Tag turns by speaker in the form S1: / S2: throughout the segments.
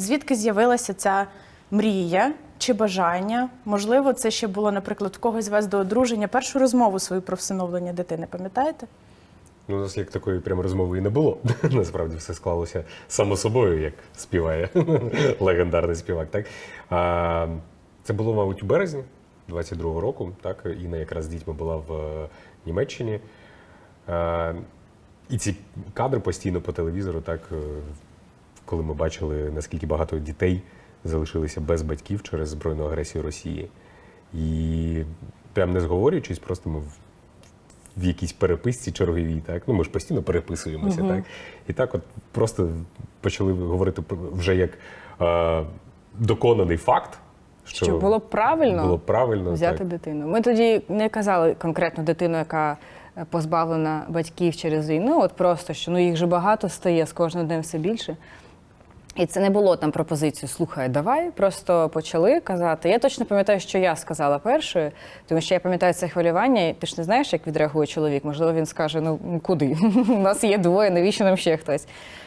S1: Звідки з'явилася ця мрія чи бажання? Можливо, це ще було, наприклад, в когось вас до одруження. Першу розмову свою про всиновлення дитини, пам'ятаєте?
S2: Ну, у нас як такої прямо розмови і не було. Насправді все склалося само собою, як співає легендарний співак. Так? А, це було, мабуть, у березні 22-го року. Так? Інна якраз з дітьми була в е, Німеччині. А, і ці кадри постійно по телевізору, так, е, коли ми бачили, наскільки багато дітей залишилися без батьків через збройну агресію Росії. І прям не зговорюючись, просто ми в в якійсь переписці черговій, так ну ми ж постійно переписуємося, так і так, от просто почали говорити вже як е, доконаний факт, що,
S3: Що було б правильно
S2: було правильно
S3: взяти
S2: так.
S3: дитину. Ми тоді не казали конкретно дитину, яка е, позбавлена батьків через війну. От просто що ну їх же багато стає з кожним днем все більше. І це не було там пропозицію слухай, давай. Просто почали казати. Я точно пам'ятаю, що я сказала першою, тому що я пам'ятаю це хвилювання. Ти ж не знаєш, як відреагує чоловік. Можливо, він скаже: ну ну, куди? У нас є двоє, навіщо нам ще хтось?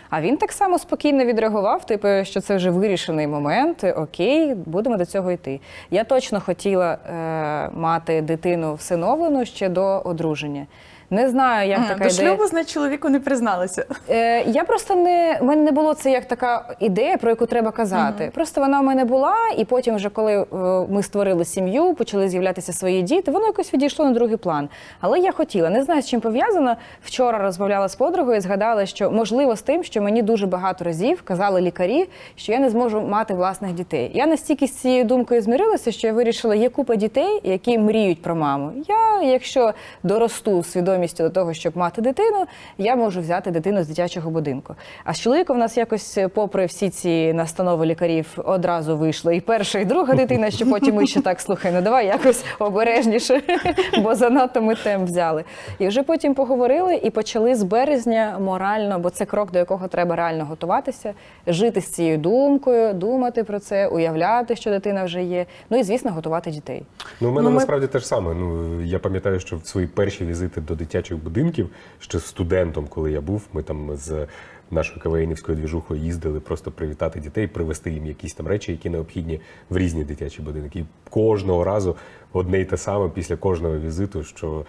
S3: А він так само спокійно відреагував, типу, що це вже вирішений момент. Окей, будемо до цього йти. Я точно хотіла е, мати дитину всиновлену ще до одруження. Не знаю, як така
S1: до
S3: ідея.
S1: шлюбу, значить, чоловіку не призналися.
S3: Е, я просто не в мене не було це як така ідея, про яку треба казати. Просто вона в мене була, і потім, вже коли е, ми створили сім'ю, почали з'являтися свої діти, воно якось відійшло на другий план. Але я хотіла, не знаю, з чим пов'язано. Вчора розмовляла з подругою, і згадала, що можливо з тим, що мені дуже багато разів казали лікарі, що я не зможу мати власних дітей. Я настільки з цією думкою змирилася, що я вирішила, є купа дітей, які мріють про маму. Я, якщо доросту з свідомістю до того, щоб мати дитину, я можу взяти дитину з дитячого будинку. А з чоловіком в нас якось, попри всі ці настанови лікарів, одразу вийшло і перша, і друга дитина, що потім ми ще так слухай, ну давай якось обережніше, бо занадто ми темп взяли. І вже потім поговорили і почали з березня морально, бо це крок, до якого треба реально готуватися, жити з цією думкою, думати про це, уявляти, що дитина вже є. Ну і звісно, готувати дітей.
S2: Ну, у мене
S1: Ну, ми-
S2: насправді те ж саме. Ну я пам'ятаю, що в свої перші візити до дитячих будинків, ще студентом, коли я був, ми там з нашою каваїнівською двіжухою їздили просто привітати дітей, привезти їм якісь там речі, які необхідні в різні дитячі будинки. І кожного разу одне й те саме після кожного візиту, що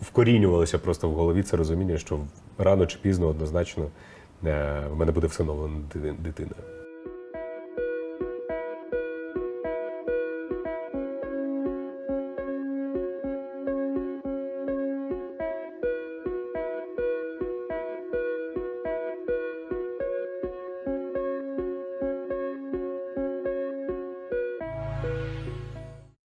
S2: вкорінювалося просто в голові це розуміння, що рано чи пізно однозначно е, в мене буде всиновлена дитина.